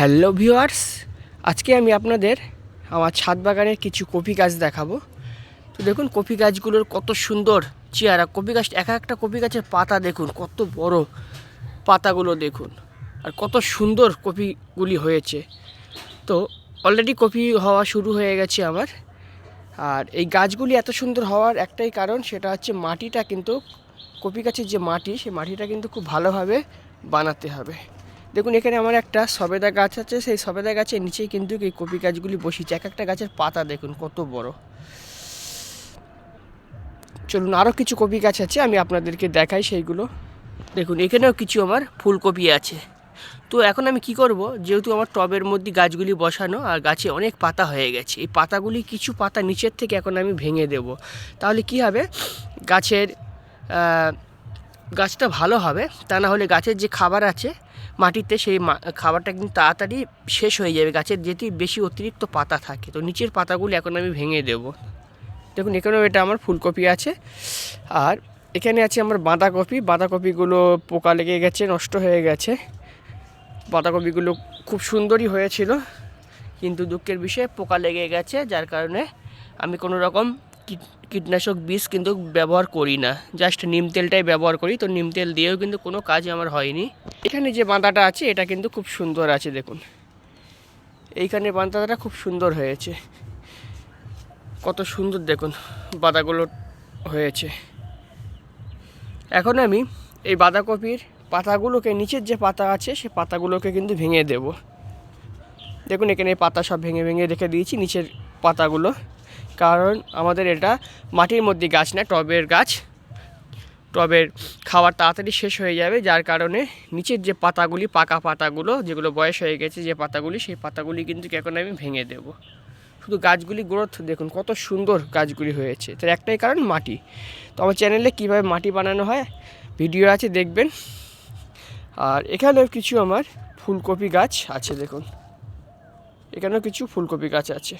Hello viewers, আজকে আমি আপনাদের আমার ছাদ বাগানের কিছু কপি গাছ দেখাবো। তো দেখুন, কপি গাছগুলোর কত সুন্দর চেয়ারা কপি গাছ, এক একটা কপি গাছের পাতা দেখুন, কত বড় পাতাগুলো দেখুন, আর কত সুন্দর কপিগুলি হয়েছে। তো অলরেডি কপি হওয়া শুরু হয়ে গেছে আমার। আর এই গাছগুলি এত সুন্দর হওয়ার একটাই কারণ, সেটা হচ্ছে মাটিটা কিন্তু, কপি গাছের যে মাটি, সেই মাটিটা কিন্তু খুব ভালোভাবে বানাতে হবে। দেখুন, এখানে আমার একটা সবেদা গাছ আছে, সেই সবেদা গাছের নিচেই কিন্তু এই কপি গাছগুলি বসিয়েছে। এক একটা গাছের পাতা দেখুন, কত বড়। চলুন আরও কিছু কপি গাছ আছে, আমি আপনাদেরকে দেখাই সেইগুলো। দেখুন, এখানেও কিছু আমার ফুলকপি আছে। তো এখন আমি কি করব, যেহেতু আমার টবের মধ্যে গাছগুলি বসানো আর গাছে অনেক পাতা হয়ে গেছে, এই পাতাগুলি কিছু পাতা নিচের থেকে এখন আমি ভেঙে দেব। তাহলে কি হবে, গাছের গাছটা ভালো হবে, তা না হলে গাছের যে খাবার আছে মাটিতে সেই খাবারটা কিন্তু তাড়াতাড়ি শেষ হয়ে যাবে, গাছের যেটি বেশি অতিরিক্ত পাতা থাকে, তো নিচের পাতাগুলি এখন আমি ভেঙে দেব। দেখুন, এখানেও এটা আমার ফুলকপি আছে, আর এখানে আছে আমার বাঁধাকপি, বাঁধাকপিগুলো পোকা লেগে গেছে, নষ্ট হয়ে গেছে। বাঁধাকপিগুলো খুব সুন্দরই হয়েছিল, কিন্তু দুঃখের বিষয়ে পোকা লেগে গেছে, যার কারণে আমি কোনো রকম কীটনাশক বিষ কিন্তু ব্যবহার করি না। জাস্ট নিম তেলটাই ব্যবহার করি। তো নিম তেল দিয়েও কিন্তু কোনো কাজ আমার হয়নি। এখানে যে বাঁধাটা আছে, এটা কিন্তু খুব সুন্দর আছে, দেখুন। এইখানে বাঁধাটা খুব সুন্দর হয়েছে। কত সুন্দর, দেখুন, বাঁধাগুলো হয়েছে। এখন আমি এই বাঁধাকপির পাতাগুলোকে, নিচের যে পাতা আছে, সে পাতাগুলোকে কিন্তু ভেঙে দেব। দেখুন, এখানে পাতা সব ভেঙে ভেঙে রেখে দিয়েছি, নিচের পাতাগুলো। কারণ আমাদের এটা মাটির মধ্যে গাছ না, টবের গাছ। টবের খাবার তাড়াতাড়ি শেষ হয়ে যাবে, যার কারণে নিচের যে পাতাগুলি, পাকা পাতাগুলো, যেগুলো বয়স হয়ে গেছে যে পাতাগুলি, সেই পাতাগুলি কিন্তু এখন আমি ভেঙে দেব। শুধু গাছগুলি গ্রোথ দেখুন কত সুন্দর গাছগুলি হয়েছে। তার একটাই কারণ মাটি। তো আমার চ্যানেলে কীভাবে মাটি বানানো হয়, ভিডিও আছে, দেখবেন। আর এখানেও কিছু আমার ফুলকপি গাছ আছে, দেখুন। এখানেও কিছু ফুলকপি গাছ আছে।